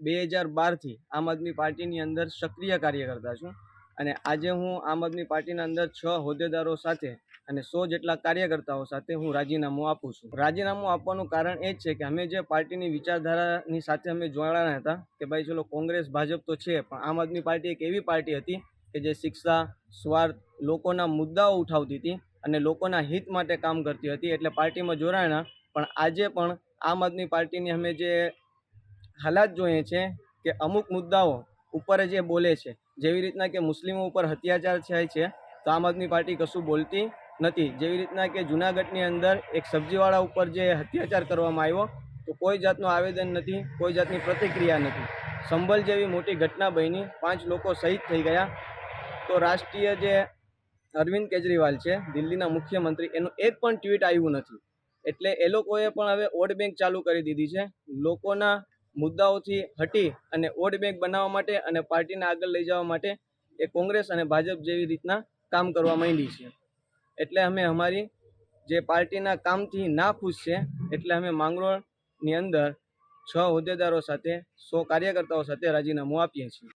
બે હજાર બારથી આમ આદમી પાર્ટીની અંદર સક્રિય કાર્યકર્તા છું. અને આજે હું આમ આદમી પાર્ટીના અંદર છ હોદ્દેદારો સાથે અને સો જેટલા કાર્યકર્તાઓ સાથે હું રાજીનામું આપું છું. રાજીનામું આપવાનું કારણ એ જ છે કે અમે જે પાર્ટીની વિચારધારાની સાથે અમે જોડાણા હતા કે ભાઈ ચલો કોંગ્રેસ, ભાજપ તો છે, પણ આમ આદમી પાર્ટી એક એવી પાર્ટી હતી કે જે શિક્ષા, સ્વાર્થ લોકોના મુદ્દાઓ ઉઠાવતી હતી અને લોકોના હિત માટે કામ કરતી હતી. એટલે પાર્ટીમાં જોડાણા, પણ આજે પણ આમ આદમી પાર્ટીની અમે જે હાલાત જોઈએ છે કે અમુક મુદ્દાઓ ઉપર જે બોલે છે, જેવી રીતના કે મુસ્લિમો ઉપર અત્યાચાર થાય છે, તો આમ આદમી પાર્ટી કશું બોલતી નથી. જેવી રીતના કે જુનાગઢની અંદર એક સબ્જીવાળા ઉપર જે અત્યાચાર કરવામાં આવ્યો, તો કોઈ જાતનું આવેદન નથી, કોઈ જાતની પ્રતિક્રિયા નથી. સંભલ જેવી મોટી ઘટના બની, પાંચ લોકો શહીદ થઈ ગયા. તો રાષ્ટ્રીય જે અરવિંદ કેજરીવાલ છે, દિલ્હીના મુખ્યમંત્રી, એનું એક પણ ટ્વીટ આવ્યું નથી. એટલે એ લોકોએ પણ હવે વોટ બેંક ચાલુ કરી દીધી છે. લોકોના મુદ્દાઓથી હટી અને વોટ બેંક બનાવવા માટે અને પાર્ટીને આગળ લઈ જવા માટે એ કોંગ્રેસ અને ભાજપ જેવી રીતના કામ કરવા માંડી છે. એટલે અમે અમારી જે પાર્ટીના કામથી ના ખુશ છે, એટલે અમે માંગરોળની અંદર છ હોદ્દેદારો સાથે, સો કાર્યકર્તાઓ સાથે રાજીનામું આપીએ છીએ.